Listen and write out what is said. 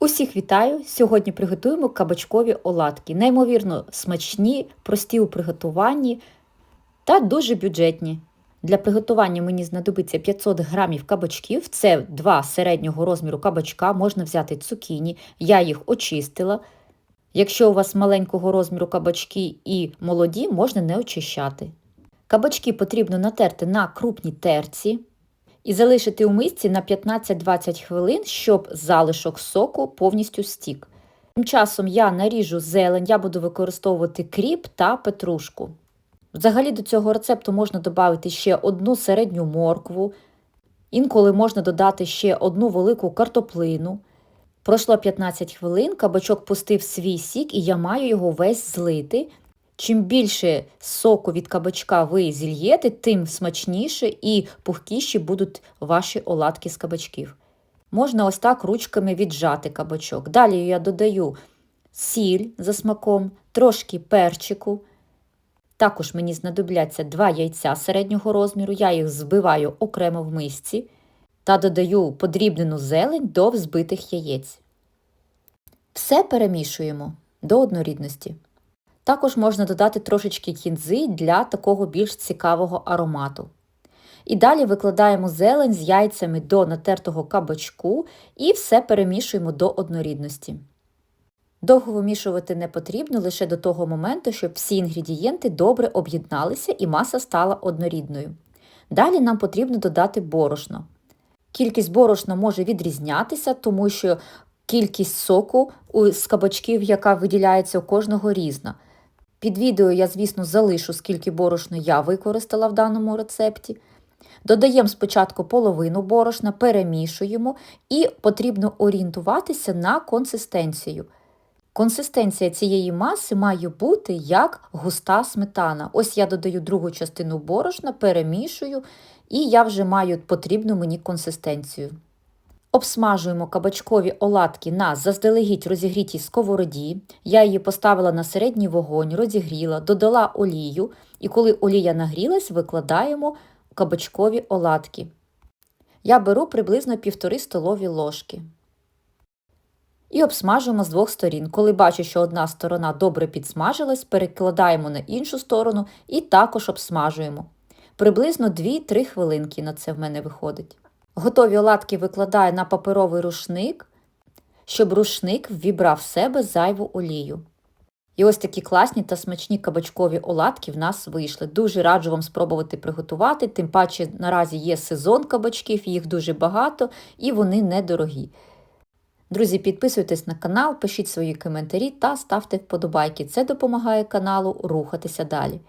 Усіх вітаю! Сьогодні приготуємо кабачкові оладки. Неймовірно смачні, прості у приготуванні та дуже бюджетні. Для приготування мені знадобиться 500 грамів кабачків. Це два середнього розміру кабачка. Можна взяти цукіні. Я їх очистила. Якщо у вас маленького розміру кабачки і молоді, можна не очищати. Кабачки потрібно натерти на крупній терці і залишити у мисці на 15-20 хвилин, щоб залишок соку повністю стік. Тим часом я наріжу зелень, я буду використовувати кріп та петрушку. Взагалі до цього рецепту можна додати ще одну середню моркву, інколи можна додати ще одну велику картоплину. Пройшло 15 хвилин, кабачок пустив свій сік, і я маю його весь злити. Чим більше соку від кабачка ви зільєте, тим смачніше і пухкіші будуть ваші оладки з кабачків. Можна ось так ручками віджати кабачок. Далі я додаю сіль за смаком, трошки перчику. Також мені знадобляться два яйця середнього розміру, я їх збиваю окремо в мисці та додаю подрібнену зелень до взбитих яєць. Все перемішуємо до однорідності. Також можна додати трошечки кінзи для такого більш цікавого аромату. І далі викладаємо зелень з яйцями до натертого кабачку і все перемішуємо до однорідності. Довго вимішувати не потрібно лише до того моменту, щоб всі інгредієнти добре об'єдналися і маса стала однорідною. Далі нам потрібно додати борошно. Кількість борошна може відрізнятися, тому що кількість соку з кабачків, яка виділяється у кожного різна. Під відео я, звісно, залишу, скільки борошна я використала в даному рецепті. Додаємо спочатку половину борошна, перемішуємо і потрібно орієнтуватися на консистенцію. Консистенція цієї маси має бути як густа сметана. Ось я додаю другу частину борошна, перемішую, і я вже маю потрібну мені консистенцію. Обсмажуємо кабачкові оладки на заздалегідь розігрітій сковороді. Я її поставила на середній вогонь, розігріла, додала олію, і коли олія нагрілась, викладаємо кабачкові оладки. Я беру приблизно 1,5 столові ложки. І обсмажуємо з двох сторін. Коли бачу, що одна сторона добре підсмажилась, перекладаємо на іншу сторону і також обсмажуємо. Приблизно 2-3 хвилинки на це в мене виходить. Готові оладки викладаю на паперовий рушник, щоб рушник ввібрав в себе зайву олію. І ось такі класні та смачні кабачкові оладки в нас вийшли. Дуже раджу вам спробувати приготувати, тим паче наразі є сезон кабачків, їх дуже багато і вони недорогі. Друзі, підписуйтесь на канал, пишіть свої коментарі та ставте вподобайки. Це допомагає каналу рухатися далі.